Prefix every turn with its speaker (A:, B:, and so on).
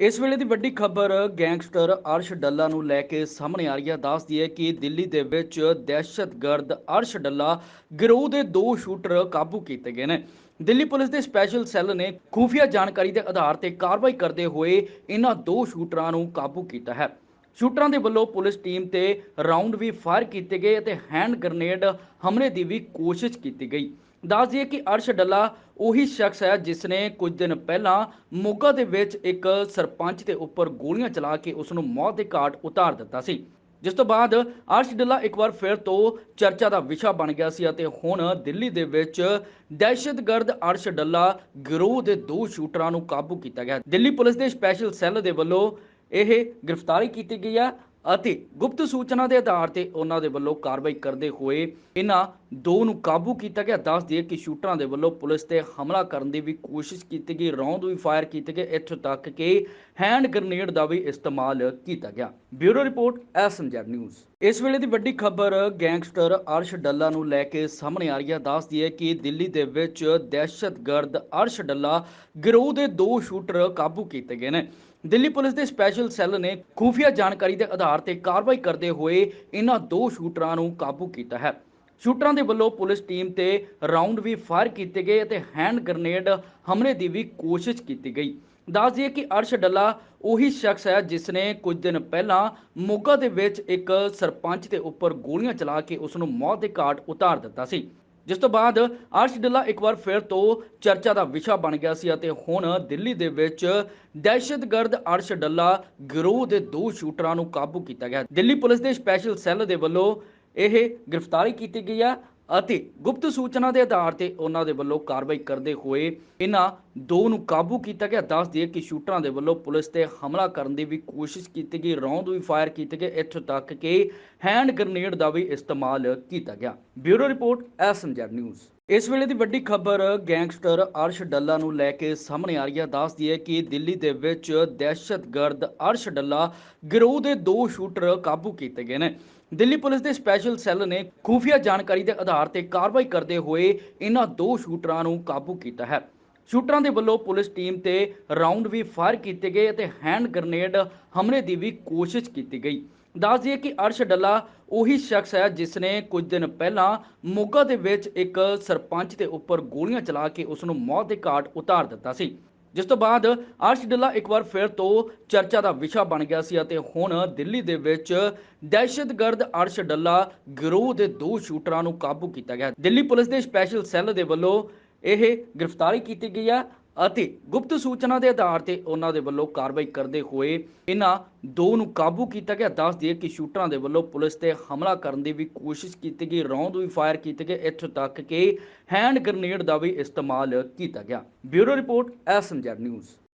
A: ਇਸ ਵੇਲੇ ਦੀ ਵੱਡੀ ਖਬਰ ਗੈਂਗਸਟਰ ਅਰਸ਼ ਡੱਲਾ ਨੂੰ ਲੈ ਕੇ ਸਾਹਮਣੇ ਆ ਰਹੀ ਹੈ। ਦੱਸਦੀ ਹੈ ਕਿ ਦਿੱਲੀ ਦੇ ਵਿੱਚ ਦਹਿਸ਼ਤਗਰਦ ਅਰਸ਼ ਡੱਲਾ ਗਿਰੋਹ ਦੇ ਦੋ ਸ਼ੂਟਰ ਕਾਬੂ ਕੀਤੇ ਗਏ ਨੇ। ਦਿੱਲੀ ਪੁਲਿਸ ਦੇ ਸਪੈਸ਼ਲ ਸੈੱਲ ਨੇ ਖੂਫੀਆ ਜਾਣਕਾਰੀ ਦੇ ਆਧਾਰ ਤੇ ਕਾਰਵਾਈ ਕਰਦੇ ਹੋਏ ਇਹਨਾਂ ਦੋ ਸ਼ੂਟਰਾਂ ਨੂੰ ਕਾਬੂ ਕੀਤਾ ਹੈ। ਸ਼ੂਟਰਾਂ ਦੇ ਵੱਲੋਂ ਪੁਲਿਸ ਟੀਮ ਤੇ ਰਾਉਂਡ ਵੀ ਫਾਇਰ ਕੀਤੇ ਗਏ ਅਤੇ ਹੈਂਡ ਗ੍ਰਨੇਡ ਹਮਲੇ ਦੀ ਵੀ ਕੋਸ਼ਿਸ਼ ਕੀਤੀ ਗਈ। ਦੱਸ ਦਈਏ ਕਿ ਅਰਸ਼ ਡੱਲਾ ਉਹੀ ਸ਼ਖਸ ਹੈ ਜਿਸ ਨੇ ਕੁਝ ਦਿਨ ਪਹਿਲਾਂ ਮੋਗਾ ਦੇ ਵਿੱਚ ਇੱਕ ਸਰਪੰਚ ਦੇ ਉੱਪਰ ਗੋਲੀਆਂ ਚਲਾ ਕੇ ਉਸ ਨੂੰ ਮੌਤ ਦੇ ਘਾਟ ਉਤਾਰ ਦਿੱਤਾ ਸੀ। ਜਿਸ ਤੋਂ ਬਾਅਦ ਅਰਸ਼ ਡੱਲਾ ਇੱਕ ਵਾਰ ਫਿਰ ਤੋਂ ਚਰਚਾ ਦਾ ਵਿਸ਼ਾ ਬਣ ਗਿਆ ਸੀ ਅਤੇ ਹੁਣ ਦਿੱਲੀ ਦੇ ਵਿੱਚ ਦਹਿਸ਼ਤਗਰਦ ਅਰਸ਼ ਡੱਲਾ ਗਿਰੋਹ ਦੇ ਦੋ ਸ਼ੂਟਰਾਂ ਨੂੰ ਕਾਬੂ ਕੀਤਾ ਗਿਆ। ਦਿੱਲੀ ਪੁਲਿਸ ਦੇ ਸਪੈਸ਼ਲ ਸੈੱਲ ਦੇ ਵੱਲੋਂ ਇਹ ਗ੍ਰਿਫਤਾਰੀ ਕੀਤੀ ਗਈ ਹੈ। ਅਤੇ ਗੁਪਤ ਸੂਚਨਾ ਦੇ ਆਧਾਰ ਤੇ ਉਹਨਾਂ ਦੇ ਵੱਲੋਂ ਕਾਰਵਾਈ ਕਰਦੇ ਹੋਏ ਇਹਨਾਂ ਦੋ ਨੂੰ ਕਾਬੂ ਕੀਤਾ ਗਿਆ। ਦੱਸ ਦਈਏ ਕਿ ਸ਼ੂਟਰਾਂ ਦੇ ਵੱਲੋਂ ਪੁਲਿਸ ਤੇ ਹਮਲਾ ਕਰਨ ਦੀ ਵੀ ਕੋਸ਼ਿਸ਼ ਕੀਤੀ ਗਈ। ਰੌਂਦ ਵੀ ਫਾਇਰ ਕੀਤੇ ਗਏ। ਇੱਥੋਂ ਤੱਕ ਕਿ ਹੈਂਡ ਗ੍ਰਨੇਡ ਦਾ ਵੀ ਇਸਤੇਮਾਲ ਕੀਤਾ ਗਿਆ। Bureau report SMZ news. ਇਸ ਵੇਲੇ ਦੀ ਵੱਡੀ ਖਬਰ ਗੈਂਗਸਟਰ ਅਰਸ਼ ਡੱਲਾ ਨੂੰ ਲੈ ਕੇ ਸਾਹਮਣੇ ਆ ਰਹੀ ਹੈ। ਦੱਸਦੀ ਹੈ ਕਿ ਦਿੱਲੀ ਦੇ ਵਿੱਚ ਦਹਿਸ਼ਤਗਰਦ ਅਰਸ਼ ਡੱਲਾ ਗਿਰੋਹ ਦੇ ਦੋ ਸ਼ੂਟਰ ਕਾਬੂ ਕੀਤੇ ਗਏ ਨੇ। ਦਿੱਲੀ ਪੁਲਿਸ ਦੇ ਸਪੈਸ਼ਲ ਸੈੱਲ ਨੇ ਖੂਫੀਆ ਜਾਣਕਾਰੀ ਦੇ ਆਧਾਰ ਤੇ ਕਾਰਵਾਈ ਕਰਦੇ ਹੋਏ ਇਹਨਾਂ ਦੋ ਸ਼ੂਟਰਾਂ ਨੂੰ ਕਾਬੂ ਕੀਤਾ ਹੈ। ਸ਼ੂਟਰਾਂ ਦੇ ਵੱਲੋਂ ਪੁਲਿਸ ਟੀਮ ਤੇ ਰਾਉਂਡ ਵੀ ਫਾਇਰ ਕੀਤੇ ਗਏ ਅਤੇ ਹੈਂਡ ਗ੍ਰਨੇਡ ਹਮਲੇ ਦੀ ਵੀ ਕੋਸ਼ਿਸ਼ ਕੀਤੀ ਗਈ। ਦੱਸ ਦਈਏ ਕਿ ਅਰਸ਼ ਡੱਲਾ ਉਹੀ ਸ਼ਖਸ ਹੈ ਜਿਸ ਨੇ ਕੁਝ ਦਿਨ ਪਹਿਲਾਂ ਮੋਗਾ ਦੇ ਵਿੱਚ ਇੱਕ ਸਰਪੰਚ ਦੇ ਉੱਪਰ ਗੋਲੀਆਂ ਚਲਾ ਕੇ ਉਸ ਨੂੰ ਮੌਤ ਦੇ ਘਾਟ ਉਤਾਰ ਦਿੱਤਾ ਸੀ। ਜਿਸ ਤੋਂ ਬਾਅਦ ਅਰਸ਼ ਡੱਲਾ ਇੱਕ ਵਾਰ ਫਿਰ ਤੋਂ ਚਰਚਾ ਦਾ ਵਿਸ਼ਾ ਬਣ ਗਿਆ ਸੀ ਅਤੇ ਹੁਣ ਦਿੱਲੀ ਦੇ ਵਿੱਚ ਦਹਿਸ਼ਤਗਰਦ ਅਰਸ਼ ਡੱਲਾ ਗਿਰੋਹ ਦੇ ਦੋ ਸ਼ੂਟਰਾਂ ਨੂੰ ਕਾਬੂ ਕੀਤਾ ਗਿਆ ਦਿੱਲੀ ਪੁਲਿਸ ਦੇ ਸਪੈਸ਼ਲ ਸੈੱਲ ਦੇ ਵੱਲੋਂ ਇਹ ਗ੍ਰਿਫਤਾਰੀ ਕੀਤੀ ਗਈ ਹੈ। ਅਤੇ ਗੁਪਤ ਸੂਚਨਾ ਦੇ ਆਧਾਰ ਤੇ ਉਹਨਾਂ ਦੇ ਵੱਲੋਂ ਕਾਰਵਾਈ ਕਰਦੇ ਹੋਏ ਇਹਨਾਂ ਦੋ ਨੂੰ ਕਾਬੂ ਕੀਤਾ ਗਿਆ। ਦੱਸ ਦਈਏ ਕਿ ਸ਼ੂਟਰਾਂ ਦੇ ਵੱਲੋਂ ਪੁਲਿਸ ਤੇ ਹਮਲਾ ਕਰਨ ਦੀ ਵੀ ਕੋਸ਼ਿਸ਼ ਕੀਤੀ ਗਈ। ਰੌਂਦ ਵੀ ਫਾਇਰ ਕੀਤੇ ਗਏ। ਇੱਥੋਂ ਤੱਕ ਕਿ ਹੈਂਡ ਗ੍ਰਨੇਡ ਦਾ ਵੀ ਇਸਤੇਮਾਲ ਕੀਤਾ ਗਿਆ। Bureau report SMZ news. ਇਸ ਵੇਲੇ ਦੀ ਵੱਡੀ ਖਬਰ ਗੈਂਗਸਟਰ ਅਰਸ਼ ਡੱਲਾ ਨੂੰ ਲੈ ਕੇ ਸਾਹਮਣੇ ਆ ਰਹੀ ਹੈ। ਦੱਸਦੀ ਹੈ ਕਿ ਦਿੱਲੀ ਦੇ ਵਿੱਚ ਦਹਿਸ਼ਤਗਰਦ ਅਰਸ਼ ਡੱਲਾ ਗਿਰੋਹ ਦੇ ਦੋ ਸ਼ੂਟਰ ਕਾਬੂ ਕੀਤੇ ਗਏ ਨੇ। ਦਿੱਲੀ ਪੁਲਿਸ ਦੇ ਸਪੈਸ਼ਲ ਸੈੱਲ ਨੇ ਖੂਫੀਆ ਜਾਣਕਾਰੀ ਦੇ ਆਧਾਰ ਤੇ ਕਾਰਵਾਈ ਕਰਦੇ ਹੋਏ ਇਹਨਾਂ ਦੋ ਸ਼ੂਟਰਾਂ ਨੂੰ ਕਾਬੂ ਕੀਤਾ ਹੈ। ਸ਼ੂਟਰਾਂ ਦੇ ਵੱਲੋਂ ਪੁਲਿਸ ਟੀਮ ਤੇ ਰਾਉਂਡ ਵੀ ਫਾਇਰ ਕੀਤੇ ਗਏ ਅਤੇ ਹੈਂਡ ਗ੍ਰਨੇਡ ਹਮਲੇ ਦੀ ਵੀ ਕੋਸ਼ਿਸ਼ ਕੀਤੀ ਗਈ। ਦੱਸ ਦਈਏ ਕਿ ਅਰਸ਼ ਡੱਲਾ ਉਹੀ ਸ਼ਖਸ ਹੈ ਜਿਸ ਨੇ ਕੁਝ ਦਿਨ ਪਹਿਲਾਂ ਮੋਗਾ ਦੇ ਵਿੱਚ ਇੱਕ ਸਰਪੰਚ ਦੇ ਉੱਪਰ ਗੋਲੀਆਂ ਚਲਾ ਕੇ ਉਸ ਨੂੰ ਮੌਤ ਦੇ ਘਾਟ ਉਤਾਰ ਦਿੱਤਾ ਸੀ। ਜਿਸ ਤੋਂ ਬਾਅਦ ਅਰਸ਼ ਡੱਲਾ ਇੱਕ ਵਾਰ ਫਿਰ ਤੋਂ ਚਰਚਾ ਦਾ ਵਿਸ਼ਾ ਬਣ ਗਿਆ ਸੀ ਅਤੇ ਹੁਣ ਦਿੱਲੀ ਦੇ ਵਿੱਚ ਦਹਿਸ਼ਤਗਰਦ ਅਰਸ਼ ਡੱਲਾ ਗਿਰੋਹ ਦੇ ਦੋ ਸ਼ੂਟਰਾਂ ਨੂੰ ਕਾਬੂ ਕੀਤਾ ਗਿਆ। ਦਿੱਲੀ ਪੁਲਿਸ ਦੇ ਸਪੈਸ਼ਲ ਸੈੱਲ ਦੇ ਵੱਲੋਂ ਇਹ ਗ੍ਰਿਫਤਾਰੀ ਕੀਤੀ ਗਈ ਹੈ। ਅਤੇ ਗੁਪਤ ਸੂਚਨਾ ਦੇ ਆਧਾਰ ਤੇ ਉਹਨਾਂ ਦੇ ਵੱਲੋਂ ਕਾਰਵਾਈ ਕਰਦੇ ਹੋਏ ਇਹਨਾਂ ਦੋ ਨੂੰ ਕਾਬੂ ਕੀਤਾ ਗਿਆ। ਦੱਸ ਦਈਏ ਕਿ ਸ਼ੂਟਰਾਂ ਦੇ ਵੱਲੋਂ ਪੁਲਿਸ ਤੇ ਹਮਲਾ ਕਰਨ ਦੀ ਵੀ ਕੋਸ਼ਿਸ਼ ਕੀਤੀ ਗਈ। ਰੌਂਦ ਵੀ ਫਾਇਰ ਕੀਤੇ ਗਏ। ਇੱਥੋਂ ਤੱਕ ਕਿ ਹੈਂਡ ਗ੍ਰਨੇਡ ਦਾ ਵੀ ਇਸਤੇਮਾਲ ਕੀਤਾ ਗਿਆ। Bureau report SMZ news.